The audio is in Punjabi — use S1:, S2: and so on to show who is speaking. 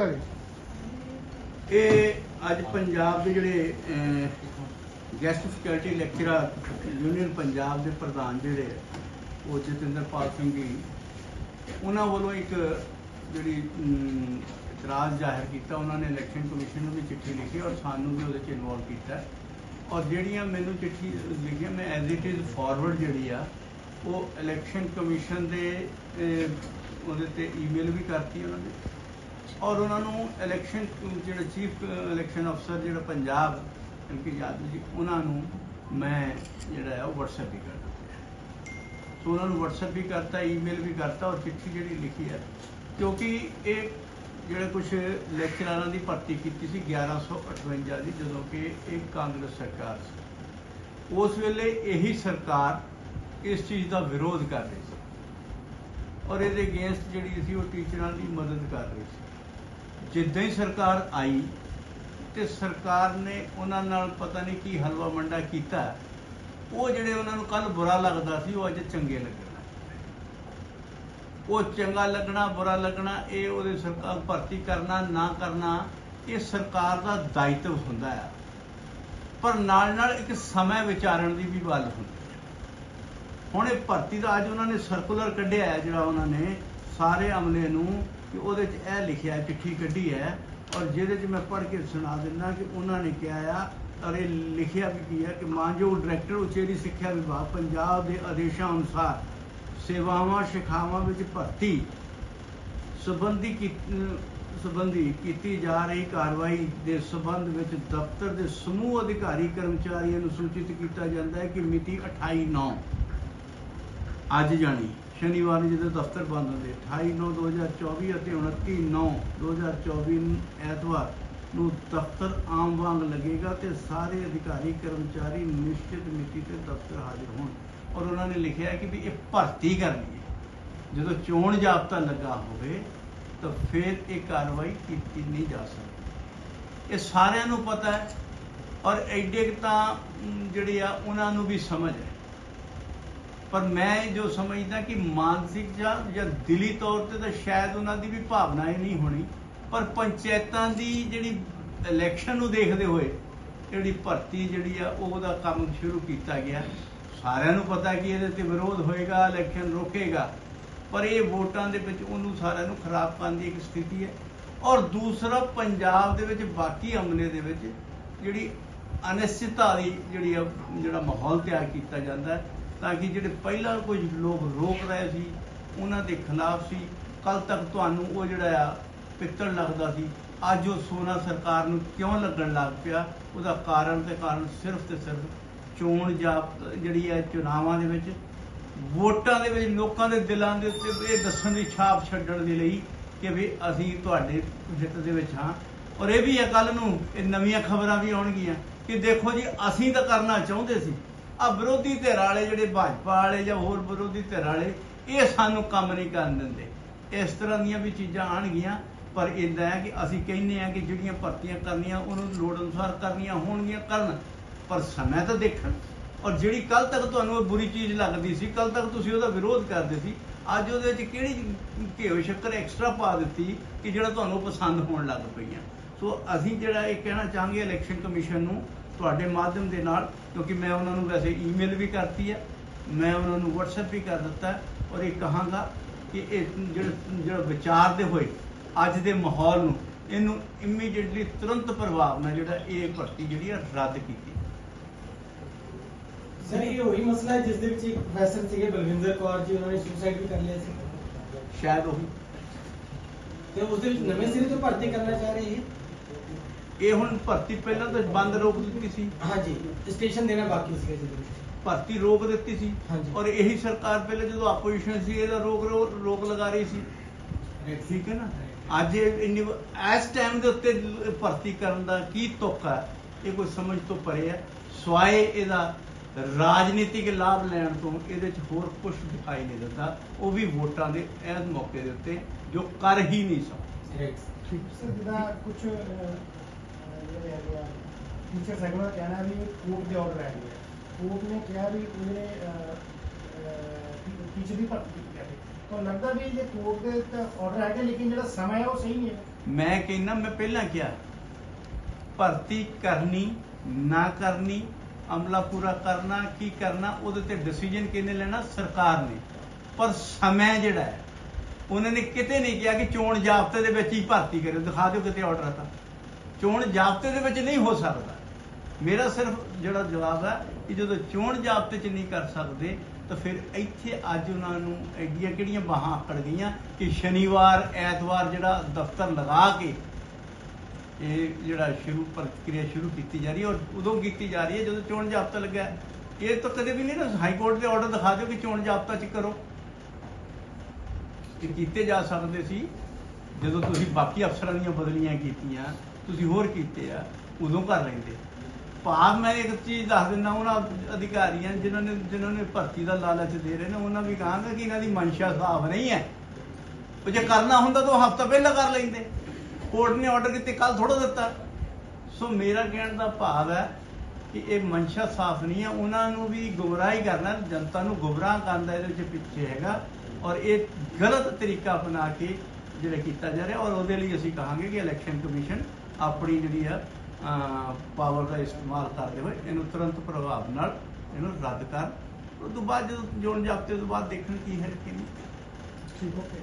S1: ਮੁੱਦਾ ਹੈ
S2: ਇਹ ਅੱਜ ਪੰਜਾਬ ਦੇ ਜਿਹੜੇ guest faculty lecturer union Punjab ਦੇ ਪ੍ਰਧਾਨ ਜਿਹੜੇ ਉਹ ਜਤਿੰਦਰਪਾਲ ਸਿੰਘ ਜੀ, ਉਹਨਾਂ ਵੱਲੋਂ ਇੱਕ ਜਿਹੜੀ ਇਤਰਾਜ਼ ਜ਼ਾਹਿਰ ਕੀਤਾ। ਉਹਨਾਂ ਨੇ ਇਲੈਕਸ਼ਨ ਕਮਿਸ਼ਨ ਨੂੰ ਵੀ ਚਿੱਠੀ ਲਿਖੀ ਔਰ ਸਾਨੂੰ ਵੀ ਉਹਦੇ ਚ ਇਨਵੋਲਵ ਕੀਤਾ। ਔਰ ਜਿਹੜੀਆਂ ਮੈਨੂੰ ਚਿੱਠੀ ਲਿਖੀਆਂ, ਮੈਂ ਐਜ਼ ਇਟ ਇਜ਼ ਫਾਰਵਰਡ ਜਿਹੜੀ ਆ, ਉਹ ਇਲੈਕਸ਼ਨ ਕਮਿਸ਼ਨ ਦੇ ਉਹਦੇ ਤੇ ਈਮੇਲ ਵੀ ਕਰਤੀ ਉਹਨਾਂ ਨੇ। ਔਰ ਉਹਨਾਂ ਨੂੰ ਇਲੈਕਸ਼ਨ ਜਿਹੜਾ ਚੀਫ ਇਲੈਕਸ਼ਨ ਅਫਸਰ ਜਿਹੜਾ ਪੰਜਾਬ ਐਮਪੀ ਯਾਦਵ ਜੀ, ਉਹਨਾਂ ਨੂੰ ਮੈਂ ਜਿਹੜਾ ਹੈ ਉਹ WhatsApp ਵੀ ਕਰਦਾ ਸੋ ਉਹਨਾਂ ਨੂੰ WhatsApp ਵੀ ਕਰਤਾ ਈਮੇਲ ਵੀ ਕਰਤਾ ਔਰ ਚਿੱਠੀ ਜਿਹੜੀ ਲਿਖੀ ਹੈ। ਕਿਉਂਕਿ ਇਹ ਜਿਹੜੇ ਕੁਝ ਲੈਕਚਰਾਰਾਂ ਦੀ ਭਰਤੀ ਕੀਤੀ ਸੀ 1158 ਦੀ, ਜਦੋਂ ਕਿ ਇਹ ਕਾਂਗਰਸ ਸਰਕਾਰ ਸੀ। ਉਸ ਵੇਲੇ ਇਹੀ ਸਰਕਾਰ ਇਸ ਚੀਜ਼ ਦਾ ਵਿਰੋਧ ਕਰ ਰਹੀ ਸੀ। ਔਰ ਇਹਦੇ ਅਗੇਂਸਟ ਜਿਹੜੀ ਸੀ ਉਹ ਟੀਚਰਾਂ ਦੀ ਮਦਦ ਕਰ ਰਹੀ ਸੀ। ਜਿੱਦਾਂ ਹੀ ਸਰਕਾਰ ਆਈ ਤੇ ਸਰਕਾਰ ਨੇ ਉਹਨਾਂ ਨਾਲ ਪਤਾ ਨਹੀਂ ਕੀ ਹਲਵਾ ਮੰਡਾ ਕੀਤਾ, ਉਹ ਜਿਹੜੇ ਉਹਨਾਂ ਨੂੰ ਕੱਲ ਬੁਰਾ ਲੱਗਦਾ ਸੀ, ਉਹ ਅੱਜ ਚੰਗੇ ਲੱਗਣ ਉਹ ਚੰਗਾ ਲੱਗਣਾ, ਬੁਰਾ ਲੱਗਣਾ, ਇਹ ਉਹਦੇ ਸਰਕਾਰ ਭਰਤੀ ਕਰਨਾ, ਨਾ ਕਰਨਾ, ਇਹ ਸਰਕਾਰ ਦਾ ਦਾਇਤਵ ਹੁੰਦਾ ਆ। ਪਰ ਨਾਲ ਨਾਲ ਇੱਕ ਸਮੇਂ ਵਿਚਾਰਨ ਦੀ ਵੀ ਗੱਲ ਹੁੰਦੀ ਹੈ ਹੁਣ ਇਹ ਭਰਤੀ ਦਾ ਅੱਜ ਉਹਨਾਂ ਨੇ ਸਰਕੂਲਰ ਕੱਢਿਆ ਹੈ ਜਿਹੜਾ ਉਹਨਾਂ ਨੇ ਸਾਰੇ ਅਮਲੇ ਨੂੰ ਕਿ ਉਹਦੇ 'ਚ ਇਹ ਲਿਖਿਆ ਹੈ, ਚਿੱਠੀ ਕੱਢੀ ਹੈ ਔਰ ਜਿਹਦੇ 'ਚ ਮੈਂ ਪੜ੍ਹ ਕੇ ਸੁਣਾ ਦਿੰਦਾ ਕਿ ਉਹਨਾਂ ਨੇ ਕਿਹਾ ਆ ਔਰ ਇਹ ਲਿਖਿਆ ਵੀ ਕੀ ਹੈ ਕਿ ਮਾਨਯੋਗ ਡਾਇਰੈਕਟਰ ਉਚੇਰੀ ਸਿੱਖਿਆ ਵਿਭਾਗ ਪੰਜਾਬ ਦੇ ਆਦੇਸ਼ਾਂ ਅਨੁਸਾਰ ਸੇਵਾਵਾਂ ਸ਼ਿਖਾਵਾਂ ਵਿੱਚ ਭਰਤੀ ਸੰਬੰਧੀ ਕੀ- ਸੰਬੰਧੀ ਕੀਤੀ ਜਾ ਰਹੀ ਕਾਰਵਾਈ ਦੇ ਸੰਬੰਧ ਵਿੱਚ ਦਫ਼ਤਰ ਦੇ ਸਮੂਹ ਅਧਿਕਾਰੀ ਕਰਮਚਾਰੀਆਂ ਨੂੰ ਸੂਚਿਤ ਕੀਤਾ ਜਾਂਦਾ ਹੈ ਕਿ ਮਿਤੀ 28 9 ਅੱਜ ਜਾਣੀ। ਸ਼ਨੀਵਾਰ ਨੂੰ ਜਦੋਂ ਦਫ਼ਤਰ ਬੰਦ ਹੁੰਦੇ 28 9 2024 ਅਤੇ 29 9 2024 ਨੂੰ ਐਤਵਾਰ ਨੂੰ ਦਫ਼ਤਰ ਆਮ ਵਾਂਗ ਲੱਗੇਗਾ ਤੇ ਸਾਰੇ ਅਧਿਕਾਰੀ ਕਰਮਚਾਰੀ ਨਿਸ਼ਚਿਤ ਮਿਤੀ ਤੇ ਦਫ਼ਤਰ ਹਾਜ਼ਰ ਹੋਣ। ਔਰ ਉਹਨਾਂ ਨੇ ਲਿਖਿਆ ਕਿ ਵੀ ਇਹ ਭਰਤੀ ਕਰਨੀ ਹੈ। ਜਦੋਂ ਚੋਣ ਜਾਬਤਾ ਲੱਗਾ ਹੋਵੇ ਤਾਂ ਫਿਰ ਇਹ ਕਾਰਵਾਈ ਕੀਤੀ ਨਹੀਂ ਜਾ ਸਕਦੀ। ਇਹ ਸਾਰਿਆਂ ਨੂੰ ਪਤਾ ਹੈ ਔਰ ਐਡੇ ਕੁ ਤਾਂ ਅਮ, ਜਿਹੜੀ ਆ ਉਹਨਾਂ ਨੂੰ ਵੀ ਸਮਝ ਹੈ। ਪਰ ਮੈਂ ਜੋ ਸਮਝਦਾ ਕਿ ਮਾਨਸਿਕ ਜਾਂ ਜਾਂ ਦਿਲੀ ਤੌਰ ਤੇ ਤਾਂ ਸ਼ਾਇਦ ਉਹਨਾਂ ਦੀ ਵੀ ਭਾਵਨਾ ਇਹ ਨਹੀਂ ਹੋਣੀ, ਪਰ ਪੰਚਾਇਤਾਂ ਦੀ ਜਿਹੜੀ ਇਲੈਕਸ਼ਨ ਨੂੰ ਦੇਖਦੇ ਹੋਏ ਜਿਹੜੀ ਭਰਤੀ ਜਿਹੜੀ ਆ, ਉਹਦਾ ਕੰਮ ਸ਼ੁਰੂ ਕੀਤਾ ਗਿਆ। ਸਾਰਿਆਂ ਨੂੰ ਪਤਾ ਕਿ ਇਹਦੇ ਤੇ ਵਿਰੋਧ ਹੋਏਗਾ ਇਲੈਕਸ਼ਨ ਰੋਕੇਗਾ, ਪਰ ਇਹ ਵੋਟਾਂ ਦੇ ਵਿੱਚ ਉਹਨੂੰ ਸਾਰਿਆਂ ਨੂੰ ਖਰਾਬ ਕਰਨ ਦੀ ਇੱਕ ਸਥਿਤੀ ਹੈ। ਔਰ ਦੂਸਰਾ, ਪੰਜਾਬ ਦੇ ਵਿੱਚ ਬਾਕੀ ਅਮਲੇ ਦੇ ਵਿੱਚ ਜਿਹੜੀ ਅਨਿਸ਼ਚਿਤਤਾ ਦੀ ਜਿਹੜੀ ਆ, ਜਿਹੜਾ ਮਾਹੌਲ ਤਿਆਰ ਕੀਤਾ ਜਾਂਦਾ ਹੈ ਤਾਂ ਕਿ ਜਿਹੜੇ ਪਹਿਲਾਂ ਕੁਝ ਲੋਕ ਰੋਕ ਰਹੇ ਸੀ, ਉਹਨਾਂ ਦੇ ਖਿਲਾਫ ਸੀ। ਕੱਲ ਤੱਕ ਤੁਹਾਨੂੰ ਉਹ ਜਿਹੜਾ ਆ ਪਿੱਤਲ ਲੱਗਦਾ ਸੀ। ਅੱਜ ਉਹ ਸੋਨਾ ਸਰਕਾਰ ਨੂੰ ਕਿਉਂ ਲੱਗਣ ਲੱਗ ਪਿਆ? ਉਹਦਾ ਕਾਰਨ ਤੇ ਕਾਰਨ ਸਿਰਫ ਤੇ ਸਿਰਫ ਚੋਣ ਜਾਪ ਜਿਹੜੀ ਹੈ ਚੁਣਾਵਾਂ ਦੇ ਵਿੱਚ, ਵੋਟਾਂ ਦੇ ਵਿੱਚ, ਲੋਕਾਂ ਦੇ ਦਿਲਾਂ ਦੇ ਉੱਤੇ ਇਹ ਦੱਸਣ ਦੀ ਛਾਪ ਛੱਡਣ ਦੇ ਲਈ ਕਿ ਵੀ ਅਸੀਂ ਤੁਹਾਡੇ ਜਿੱਤ ਦੇ ਵਿੱਚ ਹਾਂ। ਔਰ ਇਹ ਵੀ ਹੈ ਕੱਲ ਨੂੰ, ਇਹ ਨਵੀਆਂ ਖਬਰਾਂ ਵੀ ਆਉਣਗੀਆਂ ਕਿ ਦੇਖੋ ਜੀ, ਅਸੀਂ ਤਾਂ ਕਰਨਾ ਚਾਹੁੰਦੇ ਸੀ। ਆ ਵਿਰੋਧੀ ਧਿਰ ਵਾਲੇ ਜਿਹੜੇ ਭਾਜਪਾ ਵਾਲੇ ਜਾਂ ਹੋਰ ਵਿਰੋਧੀ ਧਿਰ ਵਾਲੇ, ਇਹ ਸਾਨੂੰ ਕੰਮ ਨਹੀਂ ਕਰਨ ਦਿੰਦੇ। ਇਸ ਤਰ੍ਹਾਂ ਦੀਆਂ ਵੀ ਚੀਜ਼ਾਂ ਆਣਗੀਆਂ ਪਰ ਇਦਾਂ ਹੈ ਕਿ ਅਸੀਂ ਕਹਿੰਦੇ ਆ ਕਿ ਜਿਹੜੀਆਂ ਭਰਤੀਆਂ ਕਰਨੀਆਂ, ਉਹਨੂੰ ਲੋੜ ਅਨੁਸਾਰ ਕਰਨੀਆਂ ਹੋਣਗੀਆਂ ਕਰਨ, ਪਰ ਸਮੇਂ ਤਾਂ ਦੇਖਣ। ਔਰ ਜਿਹੜੀ ਕੱਲ ਤੱਕ ਤੁਹਾਨੂੰ ਇਹ ਬੁਰੀ ਚੀਜ਼ ਲੱਗਦੀ ਸੀ ਕੱਲ ਤੱਕ ਤੁਸੀਂ ਉਹਦਾ ਵਿਰੋਧ ਕਰਦੇ ਸੀ, ਅੱਜ ਉਹਦੇ ਵਿੱਚ ਕਿਹੜੀ ਘਿਓ ਸ਼ੱਕਰ ਐਕਸਟਰਾ ਪਾ ਦਿੱਤੀ ਕਿ ਜਿਹੜਾ ਤੁਹਾਨੂੰ ਪਸੰਦ ਹੋਣ ਲੱਗ ਪਈਆਂ। ਸੋ ਅਸੀਂ ਜਿਹੜਾ ਇਹ ਕਹਿਣਾ ਚਾਹਾਂਗੇ ਇਲੈਕਸ਼ਨ ਕਮਿਸ਼ਨ ਨੂੰ ਤੁਹਾਡੇ ਮਾਧਿਅਮ ਦੇ ਨਾਲ ਕਿਉਂਕਿ ਮੈਂ ਉਹਨਾਂ ਨੂੰ ਵੈਸੇ ਈਮੇਲ ਵੀ ਕਰਤੀ ਹੈ ਮੈਂ ਉਹਨਾਂ ਨੂੰ WhatsApp ਵੀ ਕਰ ਦਿੱਤਾ ਔਰ ਇਹ ਕਹਾਂਗਾ ਕਿ ਇਹ ਜਿਹੜਾ ਜਿਹੜਾ ਵਿਚਾਰਦੇ ਹੋਏ ਅੱਜ ਦੇ ਮਾਹੌਲ ਨੂੰ ਇਹਨੂੰ ਇਮੀਡੀਏਟਲੀ ਤੁਰੰਤ ਪ੍ਰਭਾਵ ਨਾਲ ਜਿਹੜਾ ਇਹ ਭਰਤੀ ਜਿਹੜੀ ਹੈ ਰੱਦ ਕੀਤੀ।
S3: ਸਰ ਇਹ ਉਹੀ ਮਸਲਾ ਹੈ ਜਿਸ ਦੇ ਵਿੱਚ ਇੱਕ ਪ੍ਰੋਫੈਸਰ ਸੀਗੇ ਬਲਵਿੰਦਰ ਕੌਰ ਜੀ ਉਹਨਾਂ ਨੇ ਸੁਸਾਈਡ ਵੀ ਕਰ ਲਿਆ ਸੀ।
S2: ਸ਼ਾਇਦ ਉਹੀ।
S3: ਤੇ ਉਸ ਦੇ ਵਿੱਚ ਨਵੇਂ ਸਿਰੇ ਤੋਂ ਭਰਤੀ ਕਰਨਾ ਚਾਹ ਰਹੇ ਹੈ
S2: ਇਹ ਹੁਣ ਭਰਤੀ ਪਹਿਲਾਂ ਤਾਂ ਬੰਦ ਰੋਕ ਦਿੱਤੀ ਸੀ।
S3: ਹਾਂਜੀ ਸਟੇਸ਼ਨ ਦੇਣਾ ਬਾਕੀ ਵਿੱਚ
S2: ਭਰਤੀ ਰੋਕ ਦਿੱਤੀ ਸੀ।
S3: ਹਾਂਜੀ।
S2: ਔਰ ਇਹੀ ਸਰਕਾਰ ਪਹਿਲੇ ਜਦੋਂ ਆਪੋਜੀਸ਼ਨ ਸੀ ਇਹਦਾ ਰੋਕ ਰੋ- ਰੋਕ ਲਗਾ ਰਹੀ ਸੀ। ਠੀਕ ਹੈ ਨਾ? ਅੱਜ ਇਹ ਇੰਨੀ ਇਸ ਟਾਈਮ ਦੇ ਉੱਤੇ ਲ- ਭਰਤੀ ਕਰਨ ਦਾ ਕੀ ਤੁੱਕ ਹੈ? ਇਹ ਕੋਈ ਸਮਝ ਤੋਂ ਪਰੇ ਹੈ। ਸਵਾਏ ਇਹਦਾ ਰਾਜਨੀਤਿਕ ਲਾਭ ਲੈਣ ਤੋਂ ਇਹਦੇ 'ਚ ਹੋਰ ਕੁਝ ਦਿਖਾਈ ਨਹੀਂ ਦਿੰਦਾ। ਉਹ ਵੀ ਵੋਟਾਂ ਦੇ ਐਸ ਮੌਕੇ ਦੇ ਉੱਤੇ ਜੋ ਕਰ ਹੀ ਨਹੀਂ ਸਕਦੇ।
S1: ਸਰ ਜਿਹਦਾ ਕੁਝ ਜਿਹੜੇ ਹੈਗੇ ਟੀਚਰ ਸੈਗਮੈਂਟ ਦਾ ਕਹਿਣਾ ਵੀ ਕੋਰਟ ਦੇ ਆਰਡਰ ਹੈ। ਕੋਰਟ ਨੇ ਕਿਹਾ ਵੀ ਉਹਨੇ ਟੀਚਰ ਦੀ ਭਰਤੀ ਕੀਤੀ ਤਾਂ ਲੱਗਦਾ ਵੀ ਜੇ ਕੋਰਟ ਦੇ ਆਰਡਰ ਹੈਗਾ, ਲੇਕਿਨ ਜਿਹੜਾ ਸਮਾਂ ਹੈ ਉਹ ਸਹੀ ਨਹੀਂ ਹੈ?
S2: ਮੈਂ ਕਹਿੰਦਾ, ਮੈਂ ਪਹਿਲਾਂ ਕਿਹਾ, ਭਰਤੀ ਕਰਨੀ, ਨਾ ਕਰਨੀ, ਅਮਲਾ ਪੂਰਾ ਕਰਨਾ, ਕੀ ਕਰਨਾ, ਉਹਦੇ ਤੇ ਡਿਸੀਜਨ ਕਿਹਨੇ ਲੈਣਾ? ਸਰਕਾਰ ਨੇ। ਪਰ ਸਮੇਂ ਜਿਹੜਾ ਹੈ, ਉਹਨਾਂ ਨੇ ਕਿਤੇ ਨਹੀਂ ਕਿਹਾ ਕਿ ਚੋਣ ਜਾਬਤੇ ਦੇ ਵਿੱਚ ਹੀ ਭਰਤੀ ਕਰਿਓ, ਦਿਖਾ ਦਿਓ ਕਿਤੇ ਆਰਡਰ ਆਤਾ ਚੋਣ ਜਾਬਤੇ ਦੇ ਵਿੱਚ ਨਹੀਂ ਹੋ ਸਕਦਾ। ਮੇਰਾ ਸਿਰਫ ਜਿਹੜਾ ਜਵਾਬ ਹੈ ਕਿ ਜਦੋਂ ਚੋਣ ਜਾਬਤੇ 'ਚ ਨਹੀਂ ਕਰ ਸਕਦੇ, ਤਾਂ ਫਿਰ ਇੱਥੇ ਅੱਜ ਉਹਨਾਂ ਨੂੰ ਐਡੀਆਂ ਕਿਹੜੀਆਂ ਬਾਹਾਂ ਆਕੜ ਗਈਆਂ ਕਿ ਸ਼ਨੀਵਾਰ, ਐਤਵਾਰ ਜਿਹੜਾ ਦਫ਼ਤਰ ਲਗਾ ਕੇ ਇਹ ਜਿਹੜਾ ਸ਼ੁਰੂ ਪ੍ਰਕਿਰਿਆ ਸ਼ੁਰੂ ਕੀਤੀ ਜਾ ਰਹੀ ਹੈ ਔਰ ਉਦੋਂ ਕੀਤੀ ਜਾ ਰਹੀ ਹੈ ਜਦੋਂ ਚੋਣ ਜਾਬਤਾ ਲੱਗਾ ਇਹ ਤਾਂ ਕਦੇ ਵੀ ਨਹੀਂ ਨਾ ਹਾਈ ਕੋਰਟ ਦੇ ਆਰਡਰ ਦਿਖਾ ਦਿਓ ਕਿ ਚੋਣ ਜਾਬਤਾ 'ਚ ਕਰੋ। ਇਹ ਕੀਤੇ ਜਾ ਸਕਦੇ ਸੀ। ਜਦੋਂ ਤੁਸੀਂ ਬਾਕੀ ਅਫਸਰਾਂ ਦੀਆਂ ਬਦਲੀਆਂ ਕੀਤੀਆਂ ਤੁਸੀਂ ਹੋਰ ਕੀਤੇ ਆ, ਉਦੋਂ ਕਰ ਲੈਂਦੇ। ਭਾਵ ਮੈਂ ਇੱਕ ਚੀਜ਼ ਦੱਸ ਦਿੰਦਾ ਉਹਨਾਂ ਅਧਿਕਾਰੀਆਂ ਜਿਨ੍ਹਾਂ ਨੇ ਜਿਨ੍ਹਾਂ ਨੇ ਭਰਤੀ ਦਾ ਲਾਲਚ ਦੇ ਰਹੇ ਨੇ, ਉਹਨਾਂ ਵੀ ਕਹਾਂਗਾ ਕਿ ਇਹਨਾਂ ਦੀ ਮਨਸ਼ਾ ਸਾਫ਼ ਨਹੀਂ ਹੈ। ਉਹ ਜੇ ਕਰਨਾ ਹੁੰਦਾ ਤਾਂ ਹਫਤਾ ਪਹਿਲਾਂ ਕਰ ਲੈਂਦੇ। ਕੋਰਟ ਨੇ ਆਰਡਰ ਕੀਤੇ ਕੱਲ ਥੋੜਾ ਦਿੱਤਾ। ਸੋ ਮੇਰਾ ਕਹਿਣ ਦਾ ਭਾਵ ਹੈ ਕਿ ਇਹ ਮਨਸ਼ਾ ਸਾਫ਼ ਨਹੀਂ ਹੈ। ਉਹਨਾਂ ਨੂੰ ਵੀ ਗੁੰਮਰਾਹੀ ਕਰਨਾ, ਜਨਤਾ ਨੂੰ ਗੁੰਮਰਾਹ ਕਰਨ ਦਾ ਇਹਦੇ ਵਿੱਚ ਪਿੱਛੇ ਹੈਗਾ। ਔਰ ਇਹ ਗਲਤ ਤਰੀਕਾ ਅਪਣਾ ਕੇ ਜਿਹੜਾ ਕੀਤਾ ਜਾ ਰਿਹਾ, ਔਰ ਉਹਦੇ ਲਈ ਅਸੀਂ ਕਹਾਂਗੇ ਕਿ ਇਲੈਕਸ਼ਨ ਕਮਿਸ਼ਨ ਆਪਣੀ ਜਿਹੜੀ ਆ ਪਾਵਰ ਦਾ ਇਸਤੇਮਾਲ ਕਰਦੇ ਹੋਏ ਇਹਨੂੰ ਤੁਰੰਤ ਪ੍ਰਭਾਵ ਨਾਲ ਇਹਨੂੰ ਰੱਦ ਕਰ ਉਸ ਤੋਂ ਬਾਅਦ ਜਦੋਂ ਜੋਣ ਜਾਬਤੇ ਤੋਂ ਬਾਅਦ ਦੇਖਣ ਕੀ ਹੈ ਕਿ ਨਹੀਂ।
S1: ਠੀਕ ਓਕੇ